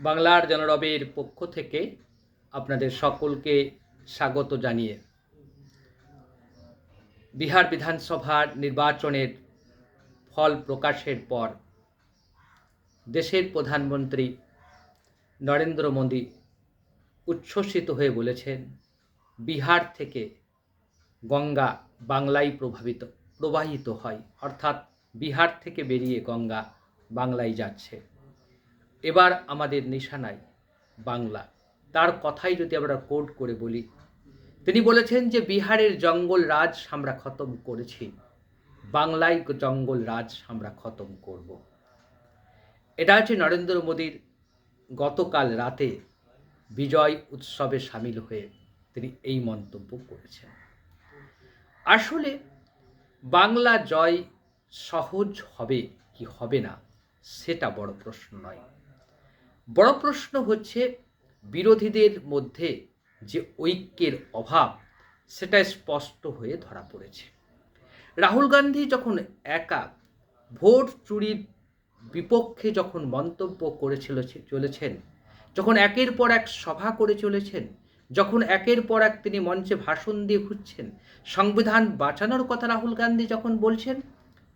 বাংলার জনরবের পক্ষ থেকে আপনাদের সকলকে স্বাগত জানিয়ে বিহার বিধানসভার নির্বাচনের ফল প্রকাশের পর দেশের প্রধানমন্ত্রী নরেন্দ্র মোদী উচ্ছ্বসিত হয়ে বলেছেন, বিহার থেকে গঙ্গা বাংলায় প্রভাবিত, প্রবাহিত হয়। অর্থাৎ বিহার থেকে বেরিয়ে গঙ্গা বাংলায় যাচ্ছে। এবার আমাদের নিশানায় বাংলা। তার কথাই যদি আমরা কোড করে বলি, তিনি বলেছেন যে বিহারের জঙ্গল রাজ আমরা খতম করেছি, বাংলায় জঙ্গল রাজ আমরা খতম করব। এটা হচ্ছে নরেন্দ্র মোদীর গতকাল রাতে বিজয় উৎসবে সামিল হয়ে তিনি এই মন্তব্য করেছেন। আসলে বাংলা জয় সহজ হবে কি হবে না, সেটা বড় প্রশ্ন নয়। বড় প্রশ্ন হচ্ছে, বিরোধীদের মধ্যে যে ঐক্যের অভাব, সেটা স্পষ্ট হয়ে ধরা পড়েছে। রাহুল গান্ধী যখন একা ভোট চুরির বিপক্ষে যখন মন্তব্য করেছিল, চলেছেন, যখন একের পর এক সভা করে চলেছেন, যখন একের পর এক তিনি মঞ্চে ভাষণ দিয়ে ঘুরছেন সংবিধান বাঁচানোর কথা রাহুল গান্ধী যখন বলছেন,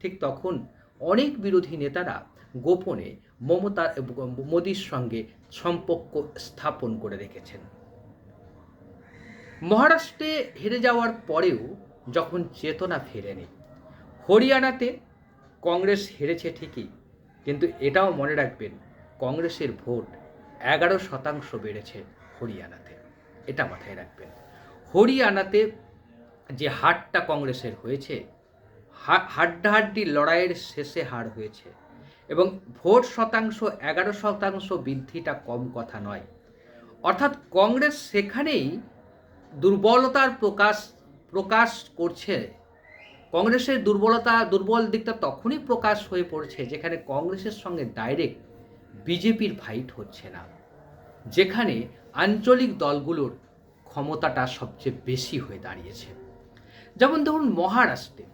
ঠিক তখন অনেক বিরোধী নেতারা গোপনে মমতা মোদির সঙ্গে সম্পর্ক স্থাপন করে রেখেছেন। মহারাষ্ট্রে হেরে যাওয়ার পরেও যখন চেতনা ফেরেনি, হরিয়ানাতে কংগ্রেস হেরেছে ঠিকই, কিন্তু এটাও মনে রাখবেন, কংগ্রেসের ভোট এগারো শতাংশ বেড়েছে হরিয়ানাতে। এটা মাথায় রাখবেন। হরিয়ানাতে যে হারটা কংগ্রেসের হয়েছে হাড্ডাহাড্ডি লড়াইয়ের শেষে হার হয়েছে। এবং ভোট শতাংশ, এগারো শতাংশ বৃদ্ধিটা কম কথা নয়। অর্থাৎ কংগ্রেস সেখানেই দুর্বলতার প্রকাশ প্রকাশ করছে। কংগ্রেসের দুর্বলতা, দুর্বল দিকটা তখনই প্রকাশ হয়ে পড়ছে যেখানে কংগ্রেসের সঙ্গে ডাইরেক্ট বিজেপির ফাইট হচ্ছে না। যেখানে আঞ্চলিক দলগুলোর ক্ষমতাটা সবচেয়ে বেশি হয়ে দাঁড়িয়েছে। যেমন ধরুন মহারাষ্ট্রে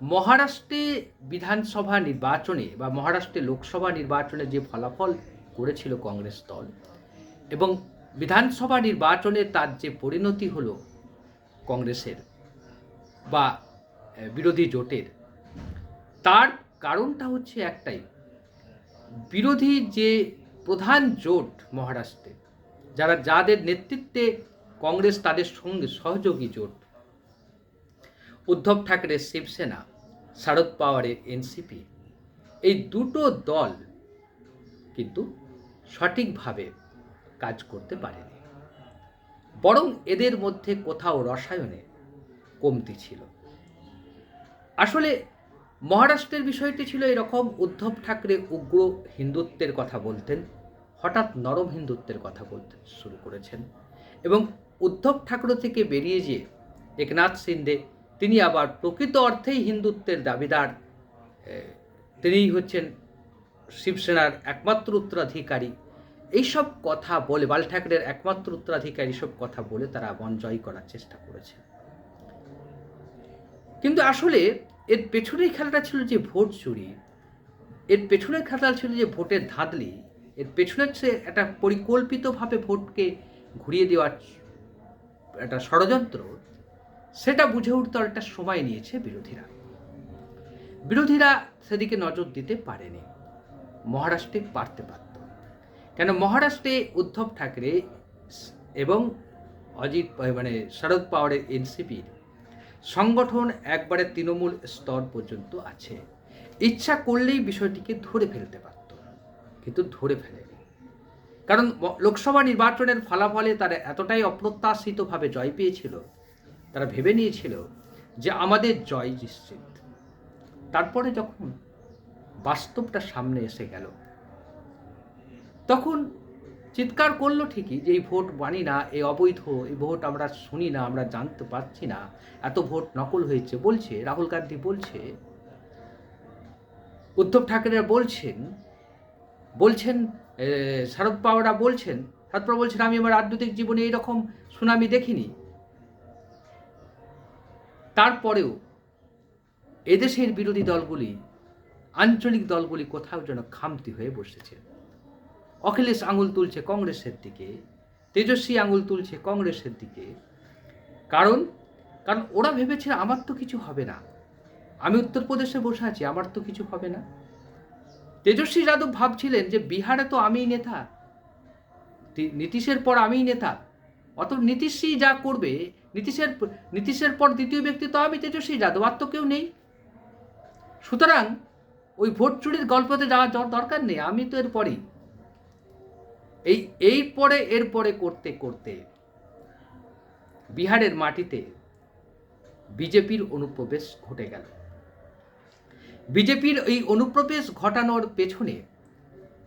মহারাষ্ট্রে বিধানসভা নির্বাচনে বা মহারাষ্ট্রে লোকসভা নির্বাচনে যে ফলাফল করেছিল কংগ্রেস দল এবং বিধানসভা নির্বাচনে তার যে পরিণতি হলো কংগ্রেসের বা বিরোধী জোটের, তার কারণটা হচ্ছে একটাই। বিরোধী যে প্রধান জোট মহারাষ্ট্রে, যারা যাদের নেতৃত্বে কংগ্রেস তাদের সঙ্গে সহযোগী জোট উদ্ধব ঠাকরের শিবসেনা, শারদ পাওয়ারের এনসিপি, এই দুটো দল কিন্তু সঠিকভাবে কাজ করতে পারেনি। বরং এদের মধ্যে কোথাও রসায়নে কমতি ছিল। আসলে মহারাষ্ট্রের বিষয়টি ছিল এরকম, উদ্ধব ঠাকরে উগ্র হিন্দুত্বের কথা বলতেন, হঠাৎ নরম হিন্দুত্বের কথা বলতে শুরু করেছেন এবং উদ্ধব ঠাকুর থেকে বেরিয়ে যেয়ে একনাথ সিন্ডে তিনি আবার প্রকৃত অর্থেই হিন্দুত্বের দাবিদার। তিনিই হচ্ছেন শিবসেনার একমাত্র উত্তরাধিকারী। এইসব কথা বলে, বাল ঠাকরের একমাত্র উত্তরাধিকারী সব কথা বলে তারা মন জয় করার চেষ্টা করেছে। কিন্তু আসলে এর পেছনের খেলাটা ছিল যে ভোট চুরি, এর পেছনের খেলা ছিল যে ভোটের ধাঁধলি, এর পেছনের সে একটা পরিকল্পিতভাবে ভোটকে ঘুরিয়ে দেওয়ার একটা ষড়যন্ত্র সেটা বুঝে উঠতে অনেকটা সময় নিয়েছে বিরোধীরা। বিরোধীরা সেদিকে নজর দিতে পারেনি। মহারাষ্ট্রে পারতে পারত। কেন মহারাষ্ট্রে উদ্ধব ঠাকরে এবং অজিত মানে শরদ পাওয়ারের এনসিপির সংগঠন একবারে তৃণমূল স্তর পর্যন্ত আছে। ইচ্ছা করলেই বিষয়টিকে ধরে ফেলতে পারত, কিন্তু ধরে ফেলেনি। কারণ লোকসভা নির্বাচনের ফলাফলে তারা এতটাই অপ্রত্যাশিতভাবে জয় পেয়েছিল তারা ভেবে নিয়েছিল যে আমাদের জয় নিশ্চিত। তারপরে যখন বাস্তবটা সামনে এসে গেল, তখন চিৎকার করল ঠিকই যে, এই ভোট মানি না, এই অবৈধ, এই ভোট আমরা শুনি না, আমরা জানতে পারছি না, এত ভোট নকল হয়েছে। বলছে, রাহুল গান্ধী বলছে, উদ্ধব ঠাকরে বলছেন বলছেন শরদ পাওয়ারা বলছেন, শরদ পাওয়ার বলছেন, আমি আমার রাজনৈতিক জীবনে এইরকম সুনামি দেখিনি। তারপরেও এদেশের বিরোধী দলগুলি, আঞ্চলিক দলগুলি কোথাও যেন খামতি হয়ে বসেছে। অখিলেশ আঙুল তুলছে কংগ্রেসের দিকে, তেজস্বী আঙুল তুলছে কংগ্রেসের দিকে। কারণ কারণ ওরা ভেবেছে আমার তো কিছু হবে না। আমি উত্তরপ্রদেশে বসে আছি, আমার তো কিছু হবে না। তেজস্বী যাদব ভাবছিলেন যে বিহারে তো আমিই নেতা। নীতিশের পর আমিই নেতা। অত নীতিশই যা করবে নীতিশের নীতিশের পর দ্বিতীয় ব্যক্তি তো আমি, তেজস্বী যাদব, আর তো কেউ নেই। সুতরাং ওই ভোট চুরির গল্পতে যাওয়ার দরকার নেই, আমি তো এর পরেই এই এই পরে, এর পরে করতে করতে বিহারের মাটিতে বিজেপির অনুপ্রবেশ ঘটে গেল। বিজেপির এই অনুপ্রবেশ ঘটানোর পেছনে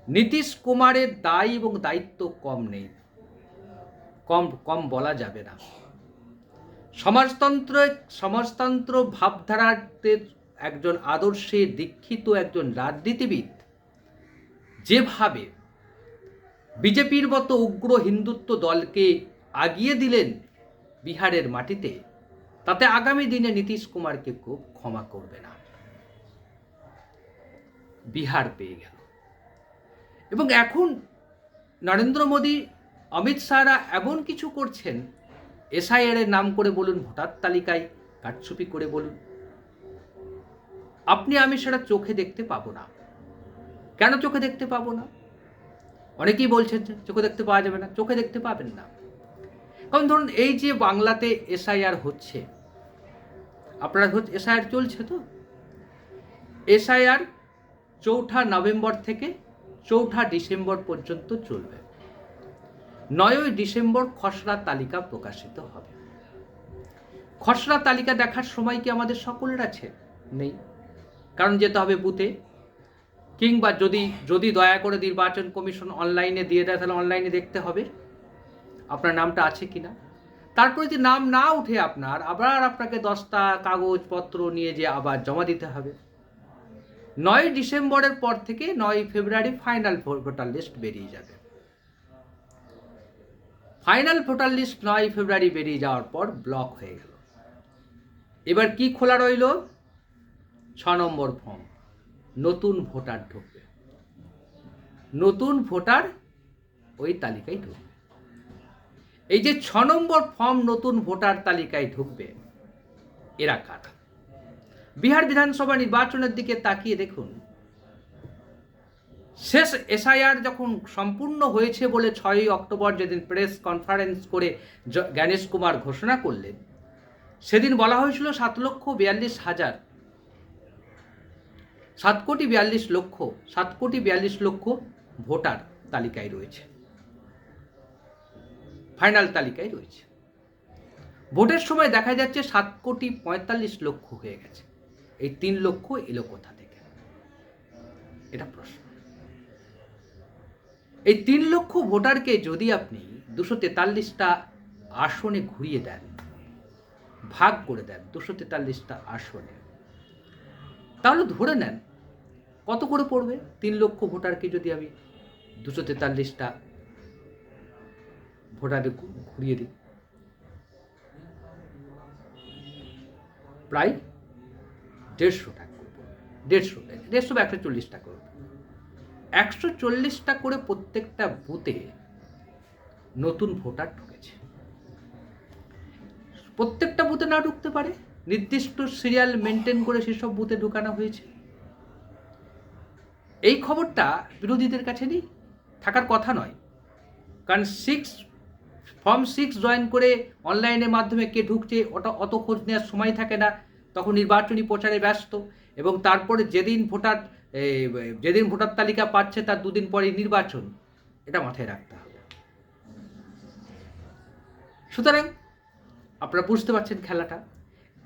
নীতিশ কুমারের দায় এবং দায়িত্ব কম নেই। কম কম বলা যাবে না। সমাজতন্ত্র সমাজতন্ত্র ভাবধারাতে একজন আদর্শে দীক্ষিত একজন রাজনীতিবিদ যেভাবে বিজেপির মতো উগ্র হিন্দুত্ব দলকে আগিয়ে দিলেন বিহারের মাটিতে, তাতে আগামী দিনে নীতিশ কুমারকে খুব ক্ষমা করবে না। বিহার পেয়ে গেল। এবং এখন নরেন্দ্র মোদী, অমিত শাহরা এমন কিছু করছেন এসআইআর এর নাম করে বলুন, ভোটার তালিকায় কারচুপি করে বলুন। আপনি, আমি সেটা চোখে দেখতে পাবো না। কেন চোখে দেখতে পাবো না? অনেকেই বলছেন যে চোখে দেখতে পাওয়া যাবে না, চোখে দেখতে পাবেন না। কারণ ধরুন, এই যে বাংলাতে এসআইআর হচ্ছে, আপনারা এসআইআর চলছে তো? এসআইআর চৌঠা নভেম্বর থেকে চৌঠা ডিসেম্বর পর্যন্ত চলবে। নয়ই ডিসেম্বর খসড়া তালিকা প্রকাশিত হবে। খসড়া তালিকা দেখার সময় কি আমাদের সকলের আছে? নেই। কারণ যেতে হবে বুথে। কিংবা যদি যদি দয়া করে নির্বাচন কমিশন অনলাইনে দিয়ে দেয়, তাহলে অনলাইনে দেখতে হবে। আপনার নামটা আছে কি না? তারপরে যদি নাম না উঠে আপনার, আবার আপনাকে দশটা কাগজপত্র নিয়ে যে আবার জমা দিতে হবে। নয় ডিসেম্বরের পর থেকে নয় ফেব্রুয়ারি ফাইনাল ভোটার লিস্ট বেরিয়ে যাবে। ফাইনাল ভোটার লিস্ট নয় ফেব্রুয়ারি বেরিয়ে যাওয়ার পর ব্লক হয়ে গেল। এবার কি খোলা রইল? ছ নম্বর ফর্ম। নতুন ভোটার ঢুকবে। নতুন ভোটার ওই তালিকায় ঢুকবে। এই যে ছ নম্বর ফর্ম নতুন ভোটার তালিকায় ঢুকবে, এরা কারা? বিহার বিধানসভা নির্বাচনের দিকে তাকিয়ে দেখুন। শেষ এসআইআর যখন সম্পূর্ণ হয়েছে বলে ছয়ই অক্টোবর যেদিন প্রেস কনফারেন্স করে জ্ঞানেশ কুমার ঘোষণা করলেন, সেদিন বলা হয়েছিল সাত লক্ষ বিয়াল্লিশ হাজার, সাত কোটি বিয়াল্লিশ লক্ষ, সাত কোটি বিয়াল্লিশ লক্ষ ভোটার তালিকায় রয়েছে। ফাইনাল তালিকায় রয়েছে। ভোটের সময় দেখা যাচ্ছে সাত কোটি পঁয়তাল্লিশ লক্ষ হয়ে গেছে। এই তিন লক্ষ এলো কোথা থেকে? এটা প্রশ্ন। এই তিন লক্ষ ভোটারকে যদি আপনি দুশো তেতাল্লিশটা আসনে ঘুরিয়ে দেন, ভাগ করে দেন দুশো তেতাল্লিশটা আসনে, তাহলে ধরে নেন কত করে পড়বে তিন লক্ষ ভোটারকে যদি আমি দুশো তেতাল্লিশটা ভোটারে ঘুরিয়ে দিই? প্রায় দেড়শো টাকা দেড়শো দেড়শো বা একশো চল্লিশ টাকা একশো চল্লিশটা করে প্রত্যেকটা বুথে নতুন ভোটার ঢুকেছে। প্রত্যেকটা বুথে না ঢুকতে পারে, নির্দিষ্ট সিরিয়াল মেনটেন করে সেসব বুথে ঢুকানো হয়েছে। এই খবরটা বিরোধীদের কাছে নেই, থাকার কথা নয়। কারণ সিক্স ফর্ম সিক্স জয়েন করে অনলাইনের মাধ্যমে কে ঢুকছে, ওটা অত খোঁজ নেওয়ার সময় থাকে না, তখন নির্বাচনী প্রচারে ব্যস্ত এবং তারপরে যেদিন ভোটার এ, যেদিন ভোটার তালিকা পাচ্ছে তার দুদিন পরে নির্বাচন এটা মাথায় রাখতে হবে। সুতরাং আপনারা বুঝতে পারছেন খেলাটা।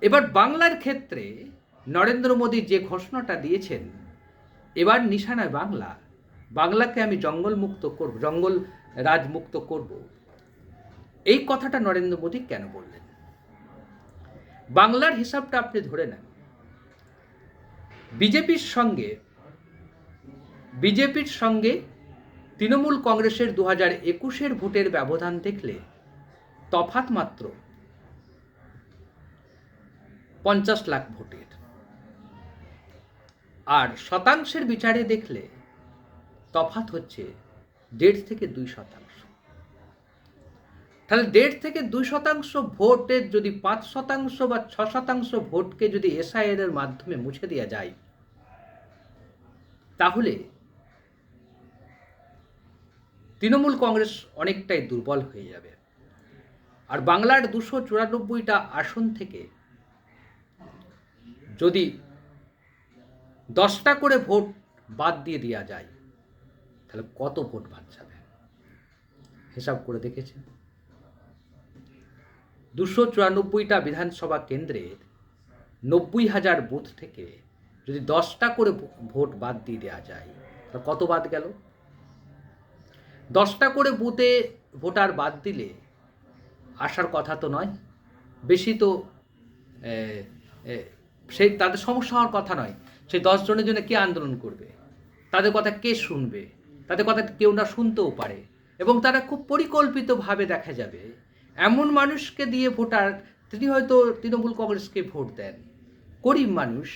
এবার বাংলার ক্ষেত্রে নরেন্দ্র মোদী যে ঘোষণাটা দিয়েছেন এবার নিশানায় বাংলা বাংলাকে আমি জঙ্গল মুক্ত করব জঙ্গল রাজমুক্ত করব। এই কথাটা নরেন্দ্র মোদী কেন বললেন? বাংলার হিসাবটা আপনি ধরে নেন। বিজেপির সঙ্গে বিজেপির সঙ্গে তৃণমূল কংগ্রেসের দু হাজার একুশের ভোটের ব্যবধান দেখলে তফাত মাত্র পঞ্চাশ লাখ ভোটের। আর শতাংশের বিচারে দেখলে তফাত হচ্ছে দেড় থেকে দুই শতাংশ। তাহলে দেড় থেকে দুই শতাংশ ভোটের যদি পাঁচ শতাংশ বা ছ শতাংশ ভোটকে যদি এসআইএর এর মাধ্যমে মুছে দেওয়া যায়, তাহলে তৃণমূল কংগ্রেস অনেকটাই দুর্বল হয়ে যাবে। আর বাংলার দুশো চুরানব্বইটা আসন থেকে যদি দশটা করে ভোট বাদ দিয়ে দেওয়া যায়, তাহলে কত ভোট বাদ যাবে? হিসাব করে দেখেছেন? দুশো চুরানব্বইটা বিধানসভা কেন্দ্রের নব্বই হাজার বুথ থেকে যদি দশটা করে ভোট বাদ দিয়ে দেওয়া যায়, তাহলে কত বাদ গেল? দশটা করে বুথে ভোটার বাদ দিলে আসার কথা তো নয়, বেশি তো সেই তাদের সমস্যা হওয়ার কথা নয়। সেই দশজনের জন্য কে আন্দোলন করবে? তাদের কথা কে শুনবে? তাদের কথা কেউ না শুনতেও পারে। এবং তারা খুব পরিকল্পিতভাবে দেখা যাবে, এমন মানুষকে দিয়ে ভোটার, তিনি হয়তো তৃণমূল কংগ্রেসকে ভোট দেন। গরিব মানুষ,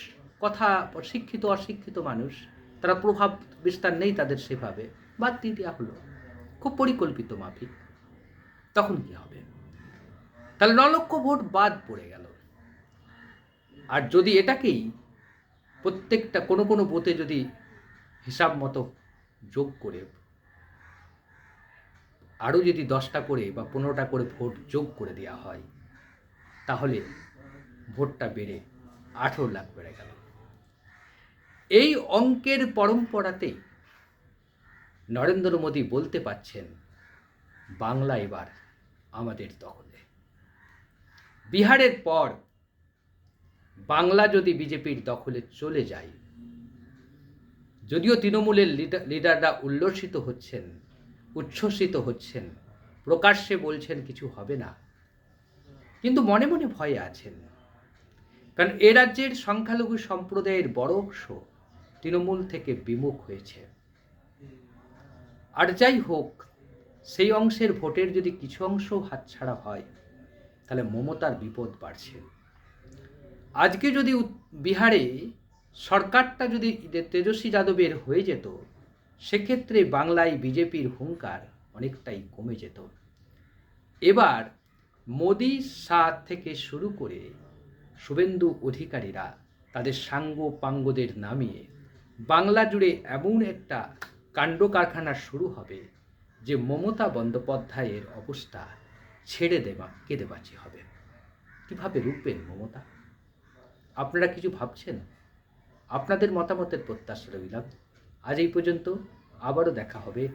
কথা শিক্ষিত, অশিক্ষিত মানুষ, তারা প্রভাব বিস্তার নেই তাদের সেভাবে। বাদ দিয়ে দেওয়া হলো। খুব পরিকল্পিত মাফিক। তখন কি হবে? তাহলে ন লক্ষ ভোট বাদ পড়ে গেল। আর যদি এটাকেই প্রত্যেকটা কোনো কোনো বুথে যদি হিসাব মতো যোগ করে, আরও যদি দশটা করে বা পনেরোটা করে ভোট যোগ করে দেওয়া হয়, তাহলে ভোটটা বেড়ে আঠেরো লাখ বেড়ে গেল। এই অঙ্কের পরম্পরাতেই নরেন্দ্র মোদী বলতে পাচ্ছেন বাংলা এবার আমাদের দখলে। বিহারের পর বাংলা যদি বিজেপির দখলে চলে যায়, যদিও তৃণমূলের লিডার লিডাররা উল্লসিত হচ্ছেন, উচ্ছ্বসিত হচ্ছেন, প্রকাশ্যে বলছেন কিছু হবে না, কিন্তু মনে মনে ভয়ে আছেন। কারণ এ রাজ্যের সংখ্যালঘু সম্প্রদায়ের বড় অংশ তৃণমূল থেকে বিমুখ হয়েছে। আর যাই হোক, সেই অংশের ভোটের যদি কিছু অংশ হাতছাড়া হয়, তাহলে মমতার বিপদ বাড়ছে। আজকে যদি বিহারে সরকারটা যদি তেজস্বী যাদবের হয়ে যেত, সেক্ষেত্রে বাংলায় বিজেপির হুঙ্কার অনেকটাই কমে যেত। এবার মোদি শাহ থেকে শুরু করে শুভেন্দু অধিকারীরা তাদের সাঙ্গ পাঙ্গদের নামিয়ে বাংলা জুড়ে এমন একটা কাণ্ড কারখানা শুরু হবে। যে মমতা বন্দ্যোপাধ্যায়ের অবস্থা ছেড়ে দেওয়া কেঁদেবাচি হবে। কীভাবে রুখবেন মমতা? আপনারা কিছু ভাবছেন? আপনাদের মতামতের প্রত্যাশা রইলাম। আজ এই পর্যন্ত। আবারও দেখা হবে।